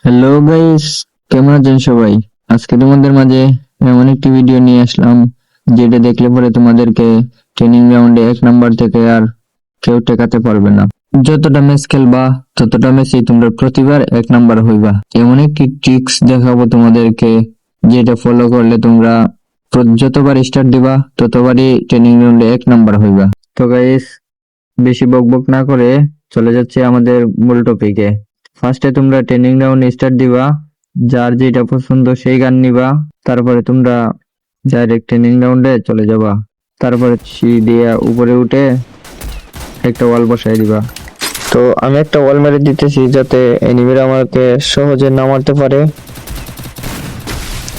Hello guys কেমন আছেন সবাই? আজকে তোমাদের মাঝে এমন একটি ভিডিও নিয়ে আসলাম, যেটা দেখলে পরে তোমাদেরকে ট্রেনিং গ্রাউন্ডে এক নাম্বার থেকে আর কেউ টেকাতে পারবে না। যতটা ম্যাচ খেলবা, ততটা ম্যাচে তোমরা প্রতিবার এক নাম্বার হইবা। এমন একটি ট্রিক্স দেখাবো তোমাদেরকে, যেটা ফলো করলে তোমরা যতবার স্টার্ট দিবা, ততবারই ট্রেনিং গ্রাউন্ডে এক নাম্বার হইবা। তো গাইস বেশি বকবক না করে চলে যাচ্ছে আমাদের মূল টপিকে ফার্স্টে তোমরা ট্রেনিং রাউন্ড স্টার্ট দিবা, যার যেটা পছন্দ সেই গান নিবা, তারপরে তোমরা ডাইরেক্ট ট্রেনিং রাউন্ডে চলে যাবা। তারপরে সিঁড়ি দিয়ে উপরে উঠে একটা ওয়াল বসাই দিবা। তো আমি একটা ওয়াল মেরে দিতেছি যাতে এনিমিরা আমাকে সহজে না মারতে পারে।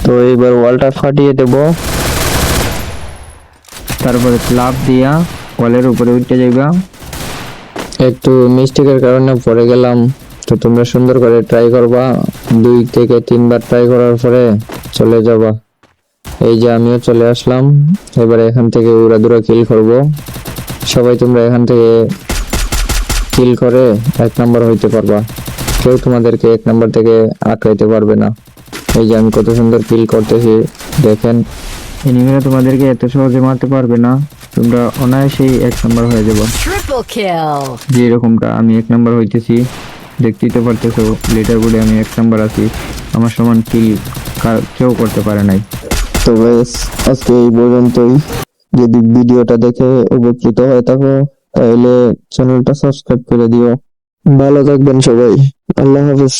তো এইবার ওয়ালটা ফাটিয়ে দেব। তারপরে লাভ দিয়া ওয়ালের উপরে উঠে যাইবা। একটু মিস্টেকের কারণে পড়ে গেলাম। তো তোমরা সুন্দর করে ট্রাই করবা। দুই থেকে তিনবার ট্রাই করার পরে চলে যাবা। এই যে আমিও চলে আসলাম। এবারে এখান থেকে উড়াদুরা কিল করব। সবাই তোমরা এখান থেকে কিল করে এক নাম্বার হইতে পারবা। কেউ তোমাদেরকে এক নাম্বার থেকে আটকাইতে পারবে না। এই যে আমি কত সুন্দর কিল করতেছি দেখেন। এনিমিরা তোমাদেরকে এত সহজে মারতে পারবে না। তোমরা অনায়াসেই এক নাম্বার হয়ে যাবে। Triple kill. যে এরকমটা আমি এক নাম্বার হইতেছি। দেখতেই তো পারতেছো। লেটার বোর্ডে আমি এক নাম্বার আছি। আমার সমান কিল কেউ করতে পারে নাই। তো বেশ আজকে এই পর্যন্তই। যদি ভিডিওটা দেখে উপকৃত হয় থাকো, তাহলে চ্যানেলটা সাবস্ক্রাইব করে দিও। ভালো থাকবেন সবাই। আল্লাহ হাফেজ।